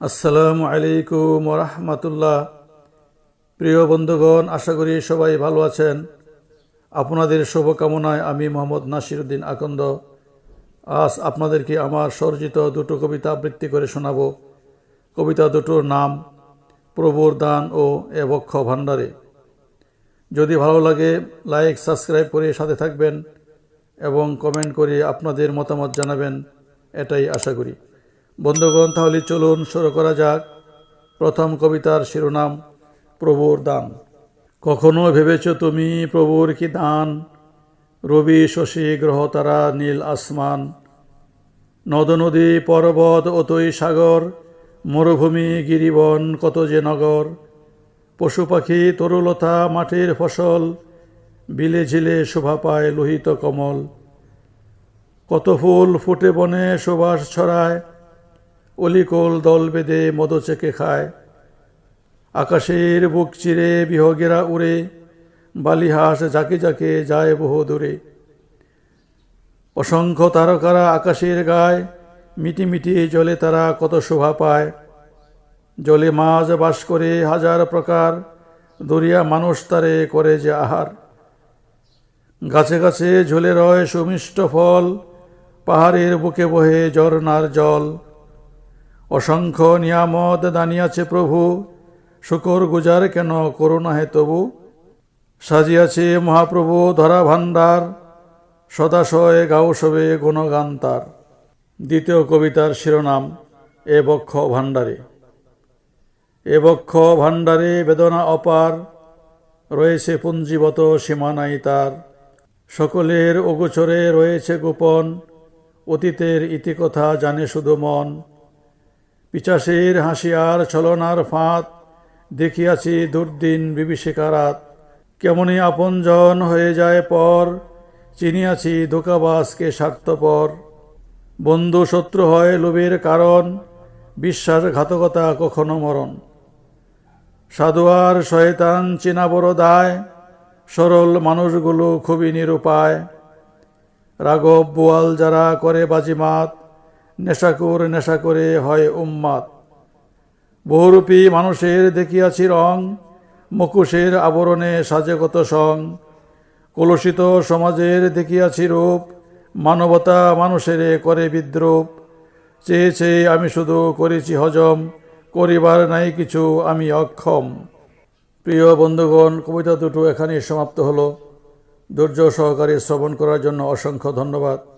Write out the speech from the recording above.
আসসালামু আলাইকুম রহমতুল্লাহ প্রিয় বন্ধুগণ, আশা করি সবাই ভালো আছেন। আপনাদের শুভকামনায় আমি মোহাম্মদ নাসিরুদ্দিন আকন্দ। আজ আপনাদেরকে আমার স্বরচিত দুটো কবিতা আবৃত্তি করে শোনাব। কবিতা দুটোর নাম, প্রভুর দান ও এ বক্ষ ভাণ্ডারে। যদি ভালো লাগে, লাইক, সাবস্ক্রাইব করে সাথে থাকবেন এবং কমেন্ট করে আপনাদের মতামত জানাবেন, এটাই আশা করি। বন্ধুগণ, তাহলে চলুন শুরু করা যাক। প্রথম কবিতার শিরোনাম, প্রভুর দান। কখনো ভেবেছ তুমি প্রভুর কি দান? রবি শশী গ্রহ তারা নীল আসমান। নদ নদী পর্বত অতই সাগর, মরুভূমি গিরিবন কত যে নগর। পশু পাখি, তরুলতা মাটির ফসল, বিলে ঝিলে শোভা পায় লোহিত কমল। কত ফুল ফুটে বনে সুবাস ছড়ায় অলিকোল দল বেঁধে মদ চেকে খায়। আকাশের বুক চিরে বিহগেরা উড়ে, বালিহাস ঝাঁকে যাকে যায় বহু দূরে। অসংখ্য তারকারা আকাশের গায় মিটি মিটি জলে তারা কত শোভা পায়। জলে মাছ বাস করে হাজার প্রকার, দরিয়া মানুষ তারে করে যে আহার। গাছে গাছে ঝুলে রয় সুমিষ্ট ফল, পাহাড়ের বুকে বহে ঝর্নার জল। অসংখ্য নিয়ামত দানিয়াছে প্রভু, শুকর গুজার কেন করুণা হে তবু? সাজিয়াছে মহাপ্রভু ধরা ভাণ্ডার, সদাশয় গাও সবে গুণগান তার দ্বিতীয় কবিতার শিরোনাম, এ বক্ষ ভাণ্ডারে। এ বক্ষ ভাণ্ডারে বেদনা অপার, রয়েছে পুঞ্জীবত সীমানাই তার। সকলের অগোচরে রয়েছে গোপন, অতীতের ইতিকথা জানে শুধু মন। পিচাসের হাসিয়ার ছলনার ফাঁদ দেখিয়াছি দুর্দিন বিভীষিকারাত। কেমনই আপনজন হয়ে যায় পর, চিনিয়াছি ধোকাবাসকে স্বার্থপর। বন্ধু শত্রু হয় লোভের কারণ, বিশ্বাসঘাতকতা কখনো মরণ। সাধুয়ার শয়তান চেনা বড় দায়, সরল মানুষগুলো খুবই নিরুপায়। রাঘব বোয়াল যারা করে বাজিমাত নেশাকুর নেশা করে হয় উম্মাদ। বহুরূপী মানুষের দেখিয়াছি রং মুখোশের আবরণে সাজে কত সং। কলুষিত সমাজের দেখিয়াছি রূপ মানবতা মানুষের করে বিদ্রুপ। চেয়ে চেয়ে আমি শুধু করেছি হজম, করিবার নাই কিছু আমি অক্ষম। প্রিয় বন্ধুগণ, কবিতা দুটো এখানেই সমাপ্ত হলো। ধৈর্য সহকারে শ্রবণ করার জন্য অসংখ্য ধন্যবাদ।